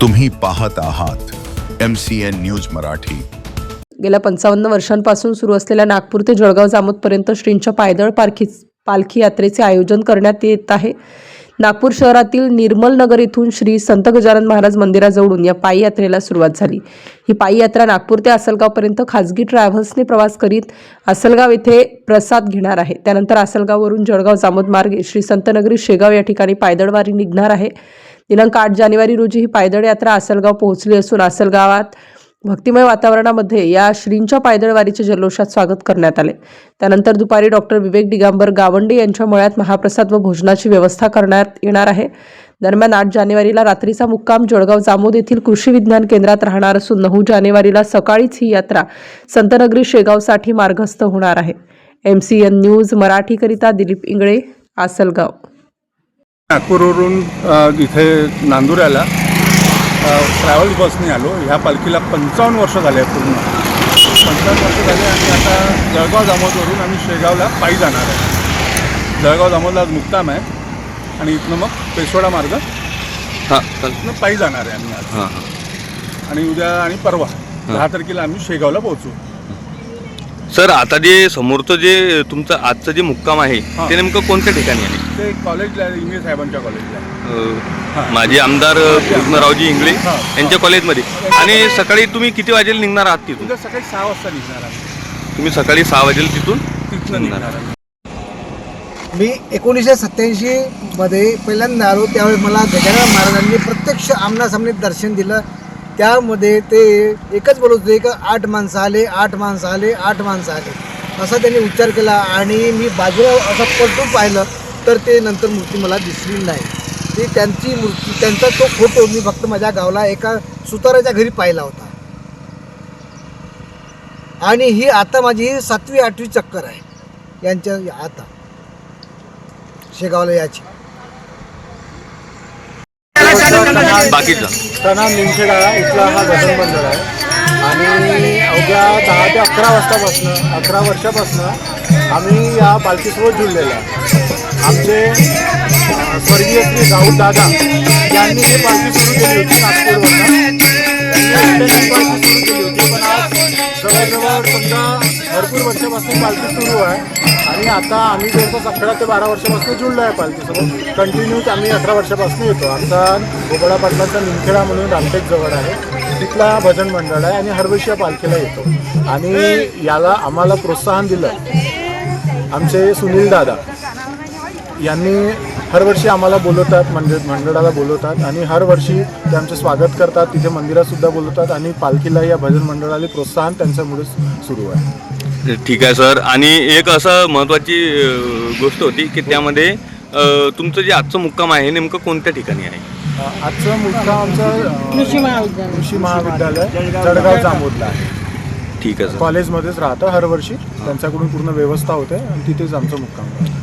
तुम्ही पाहत आहात M C N news Marathi. गेल्या पंचावन्न वर्षांपासून सुरू असलेल्या नागपूर ते जळगाव जामोदपर्यंत श्रींच्या पायदळ पारखी पालखी यात्रेचे आयोजन करण्यात येत आहे. नागपूर शहरातील निर्मल नगर येथून श्री संत गजानन महाराज मंदिराजवळून या पायी यात्रेला सुरुवात झाली. ही पायी यात्रा नागपूर ते आसलगावपर्यंत खाजगी ट्रॅव्हल्सने प्रवास करीत आसलगाव येथे प्रसाद घेणार आहे. त्यानंतर आसलगाववरून जळगाव जामोद मार्गे श्री संतनगरी शेगाव या ठिकाणी पायदळवारी निघणार आहे. दिनांक आठ जानेवारी रोजी ही पायदळ यात्रा आसलगाव पोहोचली असून आसलगावात भक्तिमय वातावरणामध्ये या श्रींच्या पायदळवारीचे जल्लोषात स्वागत करण्यात आले. त्यानंतर दुपारी डॉक्टर विवेक दिगांबर गावंडे यांच्या मळ्यात महाप्रसाद व भोजनाची व्यवस्था करण्यात येणार आहे. दरम्यान आठ जानेवारीला रात्रीचा मुक्काम जळगाव जामोद येथील कृषी विज्ञान केंद्रात राहणार असून नऊ जानेवारीला सकाळीच ही यात्रा संतनगरी शेगावसाठी मार्गस्थ होणार आहे. एम सी एन न्यूज मराठीकरिता दिलीप इंगळे आसलगाव. नागपूरवरून इथे नांदुऱ्याला ट्रॅव्हल्स बसने आलो. ह्या पालखीला पंचावन्न वर्ष झाले आहे पूर्ण. पंचावन्न वर्ष झाले आणि आता जळगाव दामोदवरून आम्ही शेगावला पायी जाणार आहे. जळगाव दामोदला आज मुक्काम आहे. आणि इथनं मग पेसवाडा मार्ग. हां. पायी जाणार आहे आम्ही आज. आणि उद्या आणि परवा दहा तारखेला आम्ही शेगावला पोहोचू. सर आता जे समोरचं जे तुमचं आजचं जे मुक्काम आहे हां. ते नेमकं कोणत्या ठिकाणी आहे ते कॉलेजला आहे, साहेबांच्या कॉलेजला आहे. अ, हां. माजी आमदार कृष्णरावजी इंगळे हां. यांच्या कॉलेजमध्ये आणि सकाळी तुम्ही किती वाजेला निघणार आहात तिथून उद्या सकाळी सहा वाजता निघणार आम्ही तुम्ही सकाळी सहा वाजेला तिथून तिथनं निघणार मी एकोणीसशे सत्याऐंशीमध्ये पहिल्यांदा आलो त्यावेळी मला गजानन महाराजांनी प्रत्यक्ष आमनासामने दर्शन दिलं त्यामध्ये ते एकच बोलत होते का आठ माणसं आले आठ माणसं आले आठ माणसं आले. असा त्यांनी उच्चार केला आणि मी बाजूला असं पलटून पाहिलं तर ते नंतर मूर्ती मला दिसली नाही. ती त्यांची मूर्ती त्यांचा तो फोटो मी फक्त माझ्या गावाला एका सुताराच्या घरी पाहिला होता. आणि ही आता माझी सातवी आठवी चक्कर आहे. यांच्या आता. शेगावला याची बाकीचं. तना निमखेडा इथला हा भजन मंडळ आहे. आणि अवघ्या दहा ते अकरा वाजतापासनं अकरा वर्षापासनं आम्ही या पालखीसोबत जुळलेलो आहे. आमचे स्वर्गीय श्री राहुल दादा यांनी ही पालखी सुरू केली होती नागपूरवरनं. त्यांनी पालखी सुरू केली होती. जवळजवळ समजा भरपूर वर्षापासून पालखी सुरू आहे. आणि आता आम्ही जवळपास अकरा ते बारा वर्षापासून जुळलो आहे पालखीसोबत कंटिन्यू आम्ही अकरा वर्षापासून येतो. आमचा गोबडा पाटलाचा निमखेडा म्हणून रामटेक जवळ आहे. तिथला भजन मंडळ आहे आणि हरवर्षी या पालखीला येतो. आणि याला आम्हाला प्रोत्साहन दिलं आमचे सुनील दादा. यांनी हरवर्षी आम्हाला बोलवतात मंदिर मंडळाला बोलवतात आणि हर वर्षी ते आमचे स्वागत करतात. तिथे मंदिरात सुद्धा बोलवतात आणि पालखीला या भजन मंडळाला प्रोत्साहन त्यांच्यामुळे सुरू आहे. ठीक आहे सर. आणि एक असं महत्त्वाची गोष्ट होती की त्यामध्ये तुमचं जे आजचं मुक्काम आहे नेमकं कोणत्या ठिकाणी आहे? आजचं मुक्काम आमचं कृषी महाविद्यालय. कृषी महाविद्यालय जळगाव जामोदला आहे. ठीक आहे सर. कॉलेजमध्येच राहतं हरवर्षी त्यांच्याकडून पूर्ण व्यवस्था होते आणि तिथेच आमचं मुक्काम आहे.